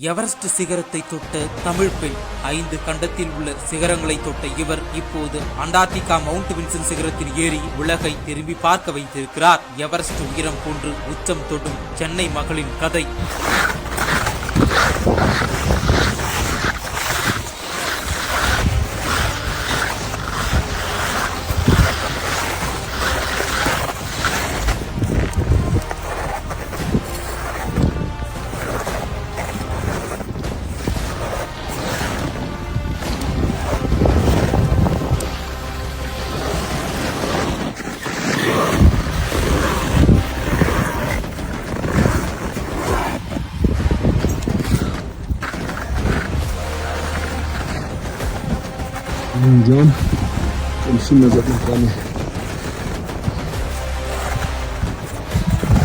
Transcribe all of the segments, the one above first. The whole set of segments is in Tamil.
எவரெஸ்ட் சிகரத்தை தொட்ட தமிழ் பெண் ஐந்து கண்டத்தில் உள்ள சிகரங்களை தொட்ட இவர் இப்போது அண்டார்டிகா மவுண்ட் வின்சன் சிகரத்தில் ஏறி உலகை திரும்பி பார்க்க வைத்திருக்கிறார். எவரெஸ்ட் உயரம் போன்று உச்சம் தொடும் சென்னை மகளின் கதை. John Musimy zapiętamy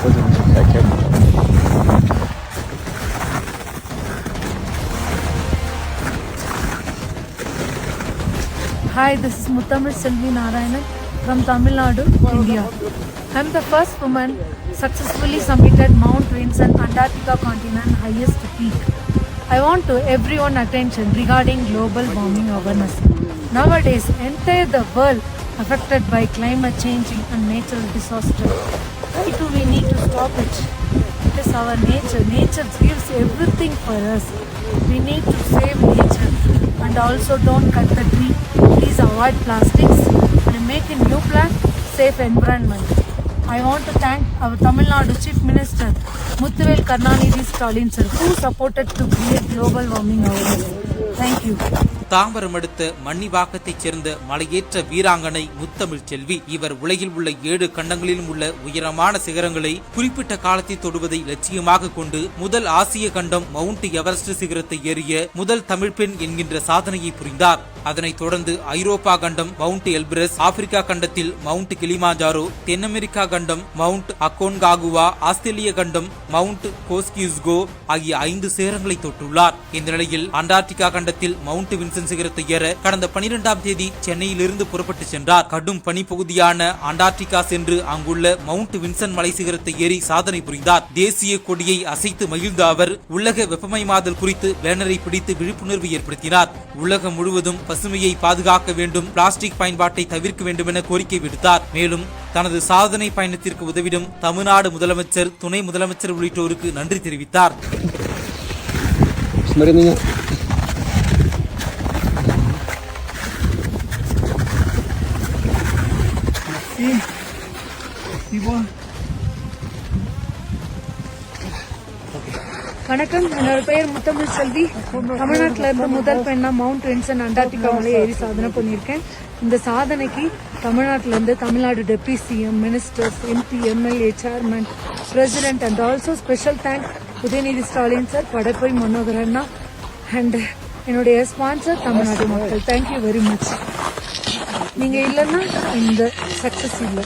Chodzą Hi, this is Muttamir Selvi Narayanan from Tamil Nadu, India. I am the first woman successfully summited Mount Vinson, Antarctica continent highest peak. I want to everyone attention regarding global warming awareness. Nowadays, entire the world affected by climate change and natural disaster. Why do we need to stop it? It is our nature. Nature gives everything for us. We need to save nature and also don't cut the tree. Please avoid plastics and make a new plan, safe environment. I want to thank our Tamil Nadu Chief Minister Muthuvel Karnanidhi Stalin sir who supported to create global warming awareness. Thank you. Tambaram அடுத்த மன்னிவாக்கத்தைச் சேர்ந்த மலையேற்ற வீராங்கனை முத்தமிழ் செல்வி இவர் உலகில் உள்ள ஏழு கண்டங்களிலும் உள்ள உயரமான சிகரங்களை குறிப்பிட்ட காலத்தில் தொடுவதை லட்சியமாக கொண்டு முதல் ஆசிய கண்டம் மவுண்ட் எவரெஸ்ட் சிகரத்தை ஏறிய முதல் தமிழ் பெண் என்கின்ற சாதனையை புரிந்தார் அதனைத் தொடர்ந்து ஐரோப்பா கண்டம் மவுண்ட் எல்பிரஸ் ஆப்பிரிக்கா கண்டத்தில் மவுண்ட் கிளிமாஜாரோ தென் அமெரிக்கா கண்டம் மவுண்ட் அக்கோன்காகுவா ஆஸ்திரேலிய கண்டம் மவுண்ட் கோஸ்கியூஸ்கோ ஆகிய ஐந்து சேரங்களை தொட்டுள்ளார். இந்த நிலையில் அண்டார்டிகா கண்டத்தில் மவுண்ட் வின்சன் சிகரத்தை ஏற கடந்த பனிரெண்டாம் தேதி சென்னையிலிருந்து புறப்பட்டு சென்றார். கடும் பனிப்பகுதியான அண்டார்டிகா சென்று அங்குள்ள மவுண்ட் வின்சன் மலை சிகரத்தை ஏறி சாதனை புரிந்தார். தேசிய கொடியை அசைத்து மகிழ்ந்த அவர் உலக வெப்பமயமாதல் குறித்து பேனரை பிடித்து விழிப்புணர்வு ஏற்படுத்தினார். உலகம் முழுவதும் பசுமையை பாதுகாக்க வேண்டும் பிளாஸ்டிக் பயன்பாட்டை தவிர்க்க வேண்டும் என கோரிக்கை விடுத்தார். மேலும் தனது சாதனை பயணத்திற்கு உதவிடும் தமிழ்நாடு முதலமைச்சர் துணை முதலமைச்சர் உள்ளிட்டோருக்கு நன்றி தெரிவித்தார் Смотри வணக்கம். என்னோட பெயர் முத்தமிழ் செல்வி. தமிழ்நாட்டில் இருந்த முதல் பெண்ணா மவுண்ட் வின்சன் அண்டார்டிகா மலை ஏறி சாதனை பண்ணியிருக்கேன். இந்த சாதனைக்கு தமிழ்நாட்டில் இருந்து Tamil Nadu deputy CM ministers MP MLA chairman president and also special thank Udhayanidhi Stalin sir Padappai மனோகரண்ணா and என்னுடைய ஸ்பான்சர் தமிழ்நாடு மக்கள். தேங்க்யூ வெரி மச் நீங்கள் இல்லைன்னா இந்த சக்சஸ் இல்லை.